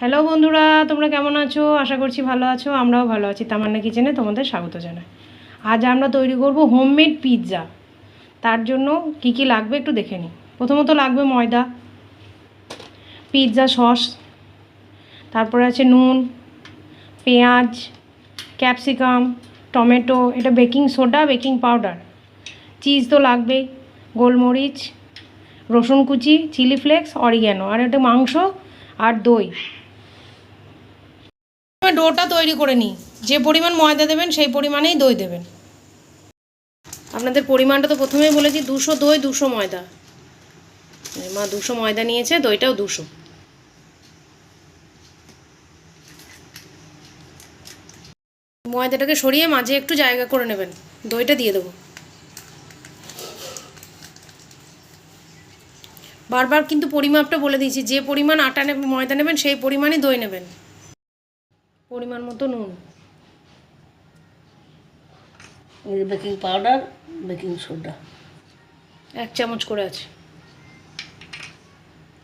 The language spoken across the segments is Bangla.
হ্যালো বন্ধুরা, তোমরা কেমন আছো? আশা করছি ভালো আছো, আমরাও ভালো আছি। তামান্না কিচেনে তোমাদের স্বাগত জানাই। আজ আমরা তৈরি করব হোমমেড পিৎজা তার জন্য কি কি লাগবে একটু দেখে নিই। প্রথমত লাগবে ময়দা পিৎজা সস তারপরে আছে নুন, পেঁয়াজ ক্যাপসিকাম টমেটো, এটা baking soda baking powder cheese তো লাগবেই, গোলমরিচ, রসুন কুচি চিলি ফ্লেক্স অরিগ্যানো আর একটা মাংস আর দই। প্রথমে ডোটা তৈরি করে নিই। যে পরিমাণ ময়দা দেবেন, সেই পরিমাণেই দই দেবেন। আপনাদের পরিমাণটা তো প্রথমেই বলেছি, দুশো দই, দুশো ময়দা। মা দুশো ময়দা নিয়েছে, দইটাও দুশো। ময়দাটাকে সরিয়ে মাঝে একটু জায়গা করে নেবেন। দইটা দিয়ে দেবো। বারবার কিন্তু পরিমাপটা বলে দিয়েছি, যে পরিমাণ আটা ময়দা নেবেন, সেই পরিমাণই দই নেবেন। পরিমাণ মতো নুন। বেকিং পাউডার বেকিং সোডা এক চামচ করে আছে।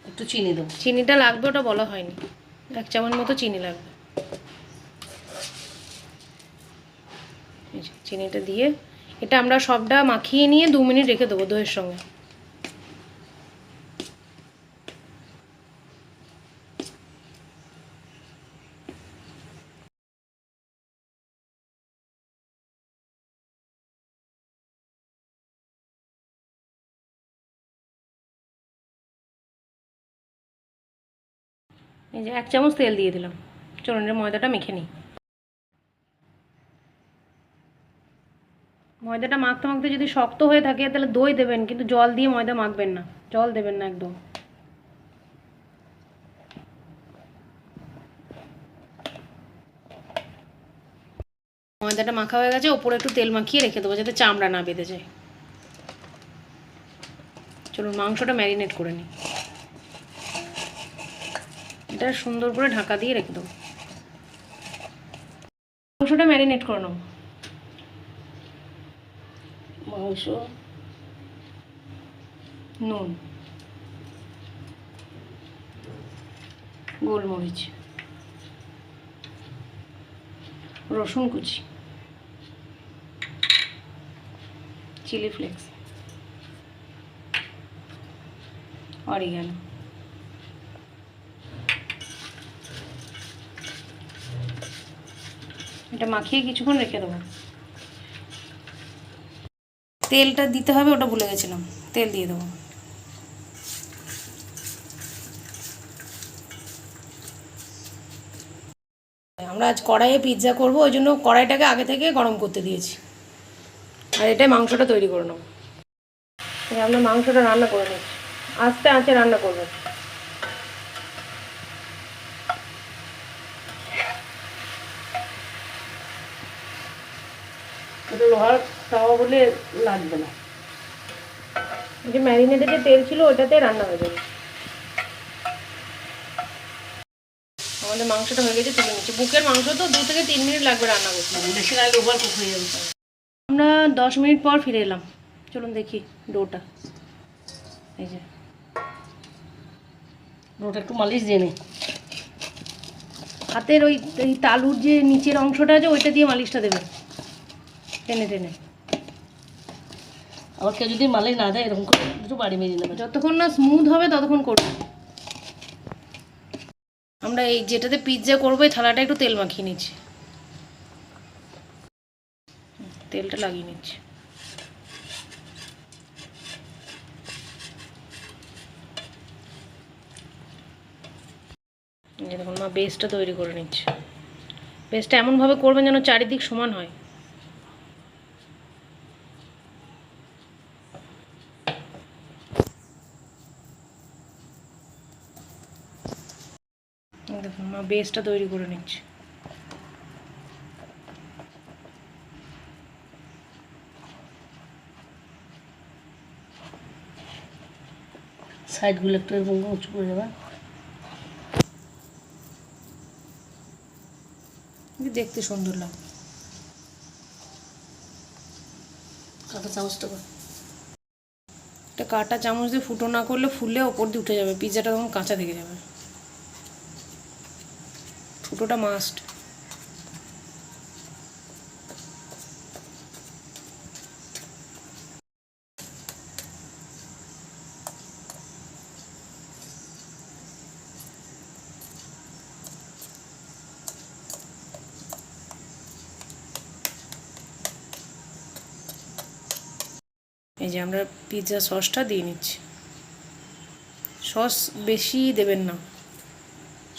একটু চিনি দেবো। চিনিটা লাগবে ওটা বলা হয়নি। এক চামচ মতো চিনি লাগবে। চিনিটা দিয়ে এটা আমরা সবটা মাখিয়ে নিয়ে দু মিনিট রেখে দেবো দইয়ের সঙ্গে। এই যে এক চামচ তেল দিয়ে দিলাম। এর ময়দাটা মেখে নিই। ময়দাটা মাখতে মাখতে যদি শক্ত হয়ে থাকে, তাহলে দই দেবেন, কিন্তু জল দিয়ে ময়দা মাখবেন না। জল দেবেন না একদম। ময়দাটা মাখা হয়ে গেছে, ওপরে একটু তেল মাখিয়ে রেখে দেবো, যাতে চামড়া না বেঁধে যায়। চলুন, মাংসটা ম্যারিনেট করে নিই। এটা সুন্দর করে ঢাকা দিয়ে রেখে দেবো। মাংসটা ম্যারিনেট করে নেব মাংস। নুন। গোলমরিচ। রসুন কুচি। Chilli flakes. অরিগানো। এটা মাখিয়ে কিছুক্ষণ রেখে দেবো। তেলটা দিতে হবে, ওটা ভুলে গেছিলাম। তেল দিয়ে দেবো। আমরা আজ কড়াইয়ে পিৎজা করব, ওই জন্য কড়াইটাকে আগে থেকে গরম করতে দিয়েছি। আর এটাই মাংসটা তৈরি করে নেব। আমরা মাংসটা রান্না করে নিচ্ছি। আস্তে আঁচে রান্না করবেন লোহার তাওয়া বলে লাগবে না। যে ম্যারিনেটে যে তেল ছিল, ওটাতে রান্না হয়ে যাবে। আমাদের মাংসটা হয়ে গেছে, তুলে নিচ্ছি। বুকের মাংস তো দু থেকে তিন মিনিট লাগবে রান্না করতে। বেশি নাহলে ওভার কুক হয়ে যাবে আমরা দশ মিনিট পর ফিরে এলাম। চলুন দেখি ডোটা। এই যে। ওটা একটু মালিশ দিয়ে হাতের ওই তালুর যে নিচের অংশটা আছে, ওইটা দিয়ে মালিশটা দেবেন টেনে টেনে। আবার কেউ যদি মালিশ না দেয়, এরকম করে একটু বাড়ি মেরে নেবে। যতক্ষণ না স্মুথ হবে, ততক্ষণ করবেন আমরা এই যেটাতে পিৎজা করব, এই থালাটা একটু তেল মাখিয়ে নিচ্ছি। তেলটা লাগিয়ে নিচ্ছি। দেখুন, মা বেসটা তৈরি করে নিচ্ছে। বেসটা এমনভাবে করবেন যেন চারিদিক সমান হয় এই দেখুন মা বেসটা তৈরি করে নিচ্ছে। সাইডগুলো একটু এরকম উঁচু করে যাবে দেখতে সুন্দর লাগে কাঁটা চামচটা এটা কাটা চামচ দিয়ে ফুটো না করলে ফুলে ওপর দিয়ে উঠে যাবে পিৎজাটা তখন কাঁচা থেকে যাবে। দুটোটা মাস্ট এই যে আমরা পিৎজা সসটা দিয়ে নিচ্ছি। সস বেশি দেবেন না।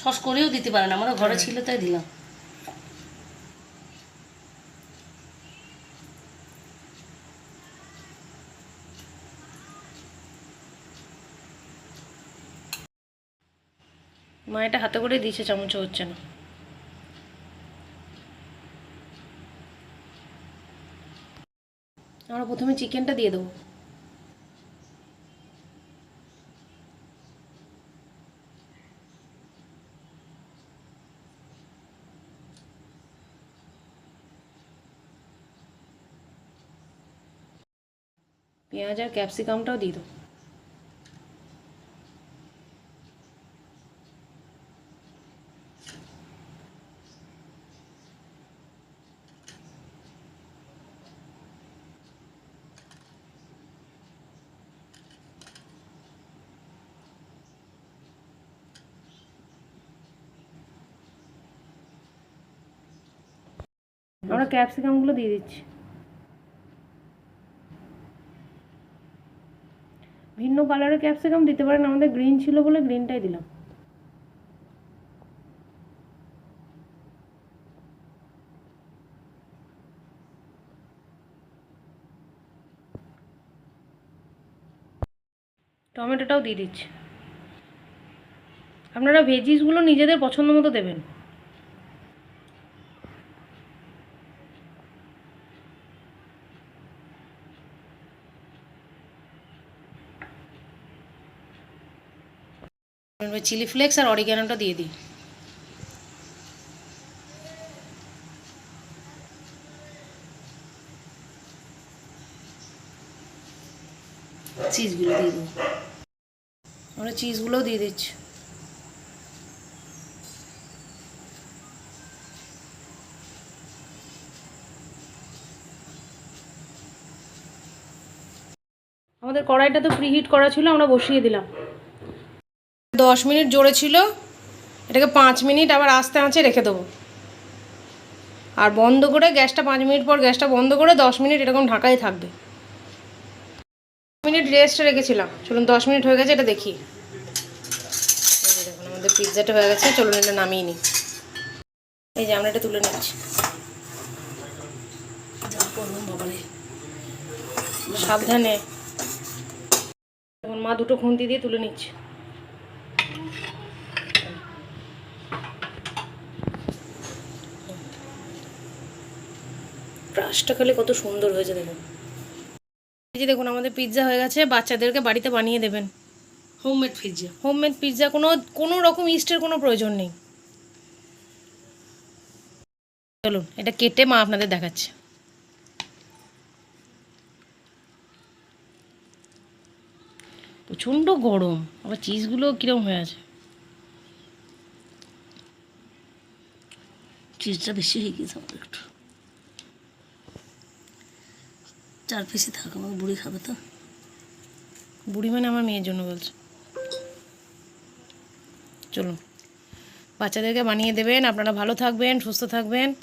সস করেও দিতে পারেন আমারও ঘরে ছিল তাই দিলাম। মা এটা হাতে করে দিয়েছে চামচ হচ্ছে না। আমরা প্রথমে চিকেনটা দিয়ে দেবো। পেঁয়াজ আর ক্যাপসিকামটাও দিয়ে দেবো আমরা ক্যাপসিকামগুলো দিয়ে দিচ্ছি। কালারের ক্যাপসিকাম দিতে পারেন, আমাদের গ্রিন ছিল বলে গ্রিনটাই দিলাম। টমেটোটাও দিয়ে দিচ্ছি। আপনারা ভেজিসগুলো নিজেদের পছন্দ মতো দেবেন। চিলি ফ্লেক্স আর অরিগ্যানোটা দিয়ে দিই। চিজগুলো দিয়ে দেবো আমরা চিজগুলোও দিয়ে দিচ্ছি। আমাদের কড়াইটা তো প্রিহিট করা ছিল, আমরা বসিয়ে দিলাম। দশ মিনিট জোরে ছিল, এটাকে পাঁচ মিনিট আবার আস্তে আঁচে রেখে দেবো। আর বন্ধ করে গ্যাসটা পাঁচ মিনিট পর গ্যাসটা বন্ধ করে দশ মিনিট এরকম ঢাকাই থাকবে। মিনিট রেস্টে রেখেছিলাম। চলুন দশ মিনিট হয়ে গেছে, এটা দেখি। দেখুন, আমাদের পিৎজাটা হয়ে গেছে, চলুন এটা নামিয়ে নিই। এই যে আমরা এটা তুলে নিচ্ছি। সাবধানে। মা দুটো খুন্তি দিয়ে তুলে নিচ্ছে। ব্রাশটা খেলে কত সুন্দর হয়েছে দেখুন। এই যে দেখুন আমাদের পিৎজা হয়ে গেছে বাচ্চাদেরকে বাড়িতে বানিয়ে দেবেন। হোমমেড পিৎজা হোমমেড পিৎজা কোনো কোনো রকম ইস্টের কোনো প্রয়োজন নেই। চলুন এটা কেটে মা আপনাদের দেখাচ্ছে। প্রচণ্ড গরম। আবার চিজগুলো কীরকম হয়ে আছে? চিজটা বেশি হয়ে গেছে আমার একটু। চার পিসই থাক আমার বুড়ি খাবে তো। বুড়ি মানে আমার মেয়ের জন্য বলছে। চলুন। বাচ্চাদেরকে বানিয়ে দেবেন, আপনারা ভালো থাকবেন, সুস্থ থাকবেন।